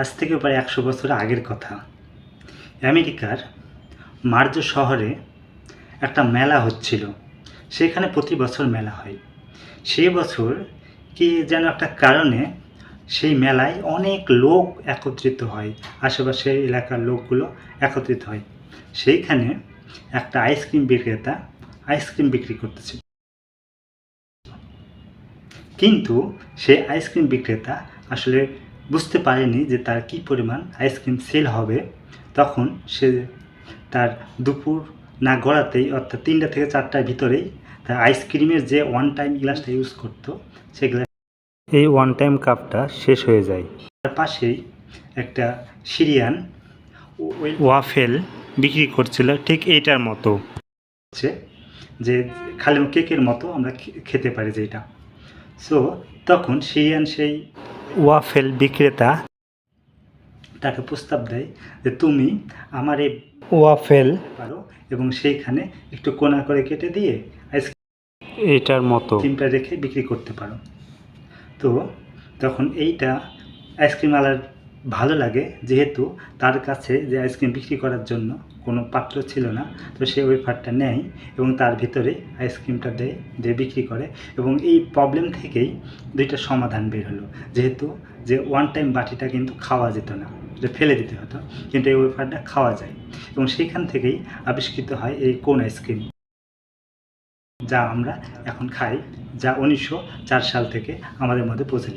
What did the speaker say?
আজ থেকে প্রায় একশো বছর আগের কথা। আমেরিকার মার্জ শহরে একটা মেলা হচ্ছিল। সেখানে প্রতি বছর মেলা হয়। সেই বছর কি যেন একটা কারণে সেই মেলায় অনেক লোক একত্রিত হয়। আশেপাশের এলাকার লোকগুলো একত্রিত হয়। সেইখানে একটা আইসক্রিম বিক্রেতা আইসক্রিম বিক্রি করতেছে কিন্তু সে আইসক্রিম বিক্রেতা আসলে বুঝতে পারেনি যে তার কি পরিমাণ আইসক্রিম সেল হবে। তখন সে তার দুপুর না গড়াতেই, অর্থাৎ তিনটা থেকে চারটার ভিতরেই তার আইসক্রিমের যে ওয়ান টাইম গ্লাসটা ইউজ করতো, সেই গ্লাস এই ওয়ান টাইম কাপটা শেষ হয়ে যায়। তার পাশেই একটা সিরিয়ান ওয়াফেল বিক্রি করছিল ঠিক এইটার মতো। হচ্ছে যে খালি কেকের মতো আমরা খেতে পারি যেটা। সো তখন সিরিয়ান সেই ওয়াফেল বিক্রেতা তাকে প্রস্তাব দেয় যে তুমি আমার এই ওয়াফেল পারো এবং সেইখানে একটু কোনা করে কেটে দিয়ে আইসক্রিম এটার মতো। ক্রিমটা রেখে বিক্রি করতে পারো। তো তখন এইটা আইসক্রিমওয়ালার আলার ভালো লাগে যেহেতু তার কাছে যে আইসক্রিম বিক্রি করার জন্য কোনো পাত্র ছিল না, তো সে ওই নেয় এবং তার ভিতরে আইসক্রিমটা দেয়, দিয়ে বিক্রি করে এবং এই প্রবলেম থেকেই দুইটা সমাধান বের হলো। যেহেতু যে ওয়ান টাইম বাটিটা কিন্তু খাওয়া যেত না, যে ফেলে দিতে হতো, কিন্তু এই ওয়েফারটা খাওয়া যায় এবং সেইখান থেকেই আবিষ্কৃত হয় এই কোন আইসক্রিম যা আমরা এখন খাই, যা উনিশশো চার সাল থেকে আমাদের মধ্যে প্রচলিত